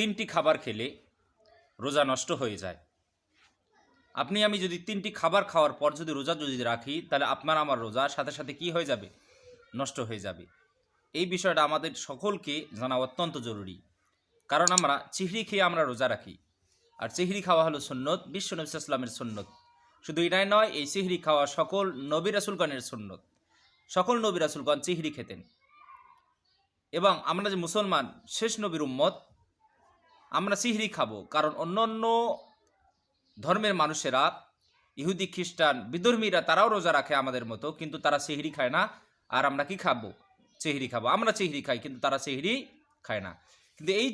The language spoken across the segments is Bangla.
তিনটি খাবার খেলে রোজা নষ্ট হয়ে যায়। আপনি আমি যদি তিনটি খাবার খাওয়ার পর যদি রোজা যদি রাখি, তাহলে আপনার আমার রোজা সাথে সাথে কি হয়ে যাবে? নষ্ট হয়ে যাবে। এই বিষয়টা আমাদের সকলকে জানা অত্যন্ত জরুরি। কারণ আমরা চিহরি খেয়ে আমরা রোজা রাখি। আর চিহরি খাওয়া হলো সুন্নত, বিশ্ব নবী ইসলামের সুন্নত। শুধু এটাই নয়, এই চিহরি খাওয়া সকল নবী রাসুলগণের সুন্নত। সকল নবী রাসুলগণ চিহরি খেতেন। এবং আমরা যে মুসলমান, শেষ নবীর উম্মত আমরা সিহরি খাব। কারণ অন্য অন্য ধর্মের মানুষেরা, ইহুদি, খ্রিস্টান, বিধর্মীরা তারাও রোজা রাখে আমাদের মতো, কিন্তু তারা সেহরি খায় না। আর আমরা কি খাব? চেহরি খাব। আমরা চেহরি খাই, কিন্তু তারা চেহরি খায় না। কিন্তু এই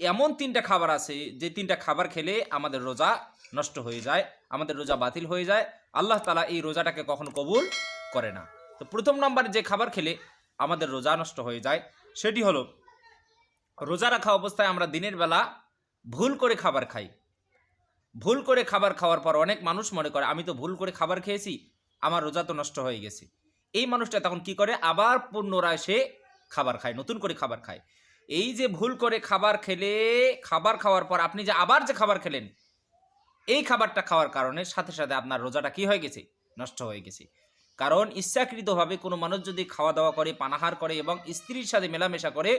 এমন তিনটা খাবার আছে, যে তিনটা খাবার খেলে আমাদের রোজা নষ্ট হয়ে যায়, আমাদের রোজা বাতিল হয়ে যায়। আল্লাহ তালা এই রোজাটাকে কখনো কবুল করে না। তো প্রথম নাম্বার যে খাবার খেলে আমাদের রোজা নষ্ট হয়ে যায়, সেটি হলো রোজা রাখা অবস্থায় আমরা দিনের বেলা ভুল করে খাবার খাই। ভুল করে খাবার খাওয়ার পর অনেক মানুষ মনে করে, আমি তো ভুল করে খাবার খেয়েছি, আমার রোজা তো নষ্ট হয়ে গেছে। এই মানুষটা তখন কি করে? আবার পুনরায় সে খাবার খায়, নতুন করে খাবার খায়। এই যে ভুল করে খাবার খেলে, খাবার খাওয়ার পর আপনি যে আবার যে খাবার খেলেন, এই খাবারটা খাওয়ার কারণে সাথে সাথে আপনার রোজাটা কি হয়ে গেছে? নষ্ট হয়ে গেছে। কারণ ইচ্ছাকৃতভাবে কোনো মানুষ যদি খাওয়া দাওয়া করে, পানাহার করে এবং স্ত্রীর সাথে মেলামেশা করে,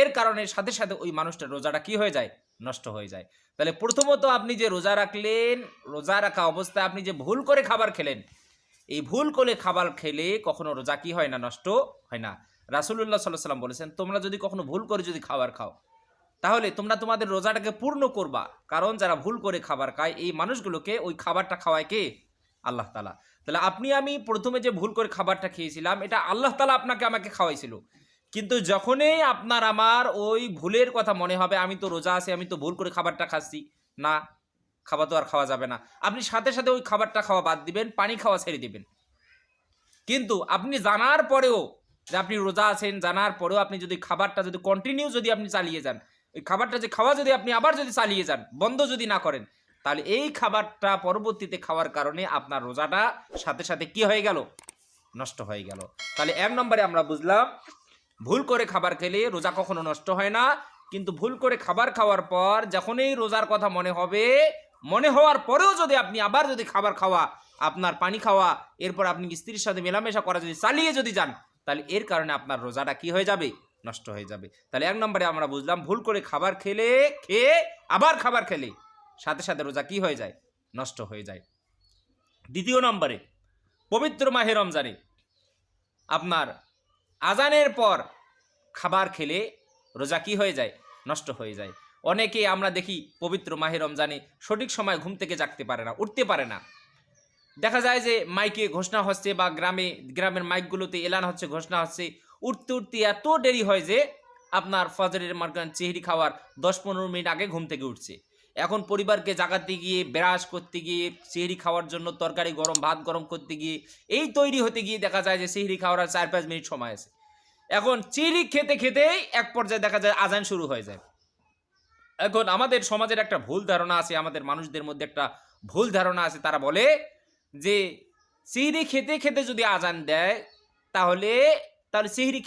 এর কারণে সাথে সাথে ওই মানুষটার রোজাটা কি হয়ে যায়? নষ্ট হয়ে যায়। তাহলে প্রথমত আপনি যে রোজা রাখলেন, রোজা রাখা অবস্থায় আপনি যে ভুল করে খাবার খেলেন, এই ভুল করে খাবার খেলে কখনো রোজা কি হয় না, নষ্ট হয় না? রাসুল্লাহ সাল্লাহ সাল্লাম বলেছেন, তোমরা যদি কখনো ভুল করে যদি খাবার খাও, তাহলে তোমরা তোমাদের রোজাটাকে পূর্ণ করবা। কারণ যারা ভুল করে খাবার খায়, এই মানুষগুলোকে ওই খাবারটা খাওয়ায় কে? আল্লাহ তালা তাহলে আপনি আমি প্রথমে যে ভুল করে খাবারটা খেয়েছিলাম, এটা আল্লাহ তালা আপনাকে আমাকে খাওয়াইছিল। কিন্তু যখনই আপনার আমার ওই ভুলের কথা মনে হবে, আমি তো রোজা আছি, আমি তো ভুল করে খাবারটা খাচ্ছি, না খাবার তো আর খাওয়া যাবে না। আপনি সাথে সাথে ওই খাবারটা খাওয়া বাদ দিবেন, পানি খাওয়া ছেড়ে দিবেন। কিন্তু আপনি জানার পরেও যে আপনি রোজা আছেন, জানার পরেও আপনি যদি খাবারটা যদি কন্টিনিউ যদি আপনি চালিয়ে যান, ওই খাবারটা যে খাওয়া যদি আপনি আবার যদি চালিয়ে যান, বন্ধ যদি না করেন তাহলে এই খাবারটা পরবর্তীতে খাওয়ার কারণে আপনার রোজাটা সাথে সাথে কি হয়ে গেল? নষ্ট হয়ে গেল। তাহলে এক নম্বরে আমরা বুঝলাম, ভুল করে খাবার খেলে রোজা কখনো নষ্ট হয় না, কিন্তু ভুল করে খাবার খাওয়ার পর যখনই রোজার কথা মনে হবে, মনে হওয়ার পরেও যদি আপনি আবার যদি খাবার খাওয়া, আপনার পানি খাওয়া, এরপর আপনি স্ত্রীর সাথে মেলামেশা করা যদি চালিয়ে যদি যান, তাহলে এর কারণে আপনার রোজাটা কি হয়ে যাবে? নষ্ট হয়ে যাবে। তাহলে এক নম্বরে আমরা বুঝলাম, ভুল করে খাবার খেলে, খেয়ে আবার খাবার খেলে। সাথে সাথে রোজা কি হয়ে যায়? নষ্ট হয়ে যায়। দ্বিতীয় নম্বরে, পবিত্র মাহে রমজানে আপনার আজানের পর খাবার খেলে রোজা কি হয়ে যায়? নষ্ট হয়ে যায়। অনেকে আমরা দেখি পবিত্র মাহে রমজানে সঠিক সময় ঘুম থেকে জাগতে পারে না, উঠতে পারে না। দেখা যায় যে মাইকে ঘোষণা হচ্ছে বা গ্রামে, গ্রামের মাইকগুলোতে এলান হচ্ছে, ঘোষণা হচ্ছে, উঠতে উঠতে এত দেরি হয় যে আপনার ফজরের মার্কান চেহারি খাওয়ার দশ পনেরো মিনিট আগে ঘুম থেকে উঠছে। এখন পরিবারকে জাগাতে গিয়ে, ব্রাশ করতে গিয়ে চেহারি খাওয়ার জন্য তরকারি গরম, ভাত গরম করতে গিয়ে, এই তৈরি হতে গিয়ে দেখা যায় যে চেহারি খাওয়ার চার পাঁচ মিনিট সময় আছে। এখন চিড়ি খেতে খেতেই এক পর্যায়ে দেখা যায় আজান শুরু হয়ে যায়। এখন আমাদের সমাজের একটা ভুল ধারণা আছে, আমাদের মানুষদের মধ্যে একটা ভুল ধারণা আছে। তারা বলে যে সিহরি খেতে খেতে যদি আজান দেয়, তাহলে তাহলে সিহরি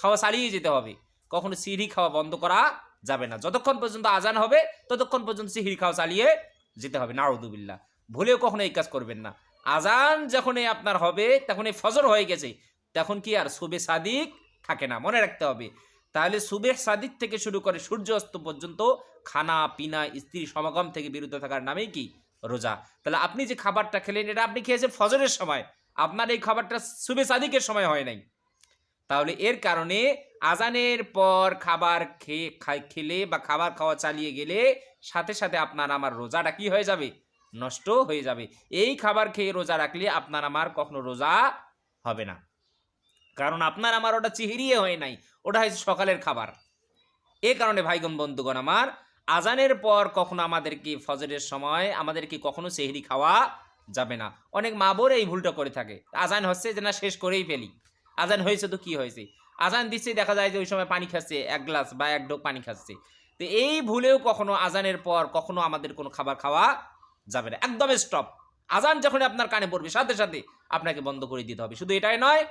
খাওয়া চালিয়ে যেতে হবে। কখনো সিহরি খাওয়া বন্ধ করা যাবে না। যতক্ষণ পর্যন্ত আজান হবে, ততক্ষণ পর্যন্ত সিহরি খাওয়া চালিয়ে যেতে হবে। নাউদুবিল্লা ভুলেও কখনো এই কাজ করবেন না। আজান যখনই আপনার হবে, তখনই ফজর হয়ে গেছে, তখন কি আর সুবে সাদিক থাকে না? মনে রাখতে হবে। তাহলে সুবেহ সাদিক থেকে শুরু করে সূর্য অস্ত পর্যন্ত খানা, পিনা, স্ত্রী সমাগম থেকে বিরত থাকার নামেই কি? রোজা। তাহলে আপনি যে খাবারটা খেলেন, এটা আপনি খেয়েছেন ফজরের সময়। আপনার এই খাবারটা সুবে সাদিকের সময় হয় নাই। তাহলে এর কারণে আজানের পর খাবার খেয়ে খেলে বা খাবার খাওয়া চালিয়ে গেলে সাথে সাথে আপনার আমার রোজাটা কি হয়ে যাবে? নষ্ট হয়ে যাবে। এই খাবার খেয়ে রোজা রাখলে আপনার আমার কখনো রোজা হবে না। কারণ আপনার আমার ওটা চিহিরিয়ে হয় নাই। ওটা হয়েছে সকালের খাবার। এ কারণে ভাইগণ বন্ধুগণ আমার, আজানের পর কখনো আমাদেরকে ফজরের সময় আমাদেরকে কখনো সেহরি খাওয়া যাবে না। অনেক মা বোর এই ভুলটা করে থাকে। আজান হচ্ছে যে না, শেষ করেই ফেলি। আজান হয়েছে তো কি হয়েছে? আজান দিচ্ছে, দেখা যায় যে ওই সময় পানি খাচ্ছে, এক গ্লাস বা এক ডোক পানি খাচ্ছে। তো এই ভুলেও কখনো আজানের পর কখনো আমাদের কোনো খাবার খাওয়া যাবে না। একদম স্টপ আজান যখন আপনার কানে পড়বে, সাথে সাথে আপনাকে বন্ধ করে দিতে হবে। শুধু এটাই নয়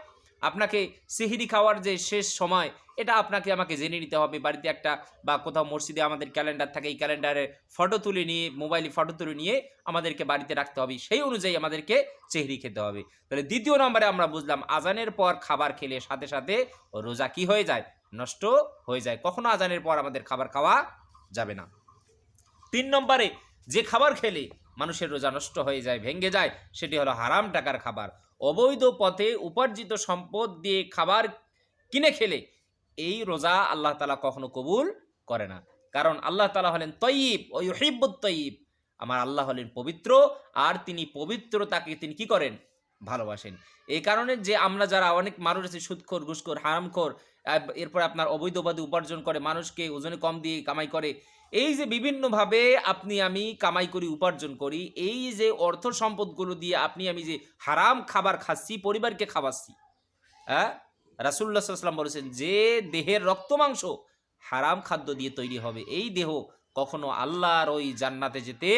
আপনাকে সিহিরি খাওয়ার যে শেষ সময়, এটা আপনাকে আমাকে জেনে নিতে হবে। বাড়িতে একটা বা কোথাও মসজিদে আমাদের ক্যালেন্ডার থাকে, এই ক্যালেন্ডারে ফটো তুলে নিয়ে, মোবাইলে ফটো তুলে নিয়ে আমাদেরকে বাড়িতে রাখতে হবে। সেই অনুযায়ী আমাদেরকে চেহরি খেতে হবে। তাহলে দ্বিতীয় নম্বরে আমরা বুঝলাম, আজানের পর খাবার খেলে সাথে সাথে রোজা কি হয়ে যায়? নষ্ট হয়ে যায়। কখনো আজানের পর আমাদের খাবার খাওয়া যাবে না। তিন নম্বরে, যে খাবার খেলে মানুষের রোজা নষ্ট হয়ে যায়, ভেঙে যায়, সেটি হলো হারাম টাকার খাবার। অবৈধ পথে উপার্জিত সম্পদ দিয়ে খাবার কিনে খেলে এই রোজা আল্লাহ তালা কখনো কবুল করে না। কারণ আল্লাহ তালা হলেন তয়িব ওই হিব্বত তয়িব। আমার আল্লাহ হলেন পবিত্র, আর তিনি পবিত্রতাকে তিনি কি করেন? ভালোবাসেন। এই কারণে যে আমরা যারা অনেক মানুষ আছে, সুদখোর, ঘুষখোর, হারামখোর এরপর আপনার অবৈধবাদী উপার্জন করে, মানুষকে ওজনে কম দিয়ে কামাই করে এই যে বিভিন্নভাবে আপনি আমি কামাই করি, উপার্জন করি, এই যে অর্থ সম্পদগুলো দিয়ে আপনি আমি যে হারাম খাবার খাচ্ছি, পরিবারকে খাওয়াচ্ছি হ্যাঁ? রাসুল্লাহ সাল্লাম বলেছেন, যে দেহের রক্ত মাংস হারাম খাদ্য দিয়ে তৈরি হবে, এই দেহ কখনো আল্লাহর ওই জান্নাতে যেতে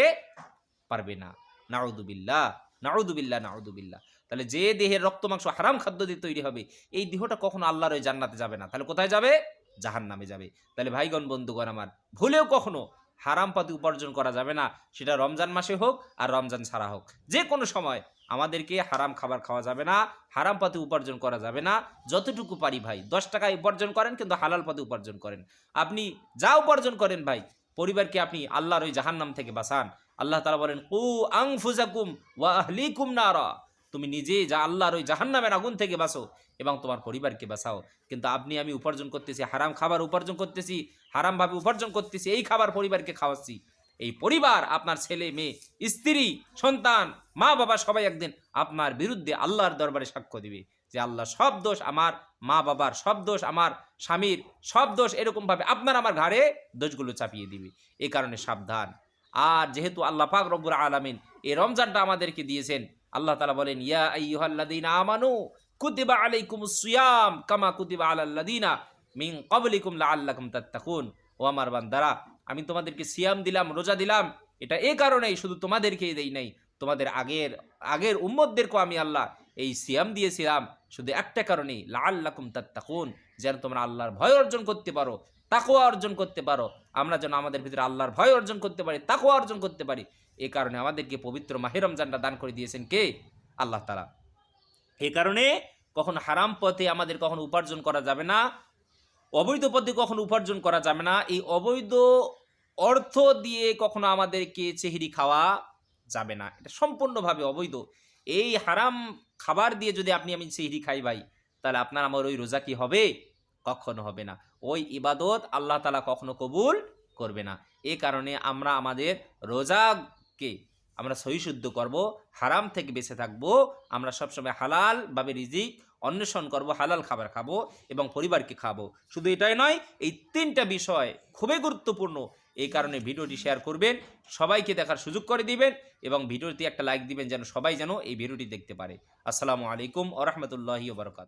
পারবে না। নাউদুবিল্লাহ নাউদুবিল্লাহ নাউদুবিল্লাহ তাহলে যে দেহের রক্ত মাংস হারাম খাদ্য দিয়ে তৈরি হবে, এই দেহটা কখনো আল্লাহর ওই জান্নাতে যাবে না। তাহলে কোথায় যাবে? জাহান নামে যাবে। তাহলে ভাইগণ, বন্ধুগণ আমার, ভুলেও কখনো হারাম পাতি উপার্জন করা যাবে না। সেটা রমজান মাসে হোক আর রমজান ছাড়া হোক। যে কোনো সময় আমাদেরকে হারাম খাবার খাওয়া যাবে না, হারাম পাতি উপার্জন করা যাবে না। যতটুকু পারি ভাই, দশ টাকায় উপার্জন করেন কিন্তু হালাল পথে উপার্জন করেন। আপনি যা উপার্জন করেন ভাই, পরিবারকে আপনি আল্লাহর ওই জাহান্নাম থেকে বাঁচান। আল্লাহ তালা বলেন কু আং ফুজাকুম ওয়া আহলিকুম নারা। তুমি নিজে যা আল্লাহর ওই জাহান্নামের আগুন থেকে বাঁচো এবং তোমার পরিবারকে বাঁচাও। কিন্তু আপনি আমি উপার্জন করতেছি, হারাম খাবার উপার্জন করতেছি, হারামভাবে উপার্জন করতেছি, এই খাবার পরিবারকে খাওয়াচ্ছি। এই পরিবার আপনার ছেলে, মেয়ে, স্ত্রী, সন্তান, মা বাবা সবাই একদিন আপনার বিরুদ্ধে আল্লাহর দরবারে সাক্ষ্য দিবে যে আল্লাহ সব দোষ আমার, মা বাবার সব দোষ আমার, স্বামীর সব দোষ এরকমভাবে আপনার আমার ঘাড়ে দোষগুলো চাপিয়ে দিবে। এই কারণে সাবধান। আর যেহেতু আল্লাহ পাক রব্বুর আলামিন এই রমজানটা আমাদেরকে দিয়েছেন, আল্লাহ তালা বলেন, ইয়া আইয়ুহাল্লাযীনা আমানু কুতিবা আলাইকুমুস সিয়াম কামা কুতিবা আলাল্লাযীনা মিন ক্বাবলিকুম লাআল্লাকুম তাত্তাকুন। ও আমার বান্দারা, আমি তোমাদেরকে সিয়াম দিলাম, রোজা দিলাম, এটা এ কারণেই শুধু তোমাদেরকেই দেই নাই, তোমাদের আগের আগের উম্মতদেরকেও আমি আল্লাহ এই সিয়াম দিয়েছিলাম, শুধু একটা কারণেই, লাআল্লাকুম তাত্তাকুন, যেন তোমরা আল্লাহর ভয় অর্জন করতে পারো। তাকওয়া অর্জন করতে পারো। আমরা যেন আমাদের ভিতরে আল্লাহর ভয় অর্জন করতে পারি, তাকওয়া অর্জন করতে পারি। এই কারণে আমাদেরকে পবিত্র মাহে রমজানটা দান করে দিয়েছেন কে? আল্লাহ তালা এই কারণে কখনো হারাম পথে আমাদের কখনো উপার্জন করা যাবে না, অবৈধ পথে কখনো উপার্জন করা যাবে না। এই অবৈধ অর্থ দিয়ে কখনো আমাদেরকে চেহারি খাওয়া যাবে না। এটা সম্পূর্ণভাবে অবৈধ। এই হারাম খাবার দিয়ে যদি আপনি আমি চেহারি খাই ভাই, তাহলে আপনার আমার ওই রোজা কি হবে? কখনো হবে না। ওই ইবাদত আল্লাহ তালা কখনো কবুল করবে না। এ কারণে আমরা আমাদের রোজাকে আমরা সহিশুদ্ধ করব, হারাম থেকে বেঁচে থাকব, আমরা সবসময় হালালভাবে রিজিক অন্বেষণ করব, হালাল খাবার খাব এবং পরিবারকে খাব। শুধু এটাই নয়, এই তিনটা বিষয় খুবই গুরুত্বপূর্ণ। এই কারণে ভিডিওটি শেয়ার করবেন, সবাইকে দেখার সুযোগ করে দিবেন এবং ভিডিওটি একটা লাইক দিবেন যেন সবাই যেন এই ভিডিওটি দেখতে পারে। আসসালামু আলাইকুম আ রহমতুল্লাহি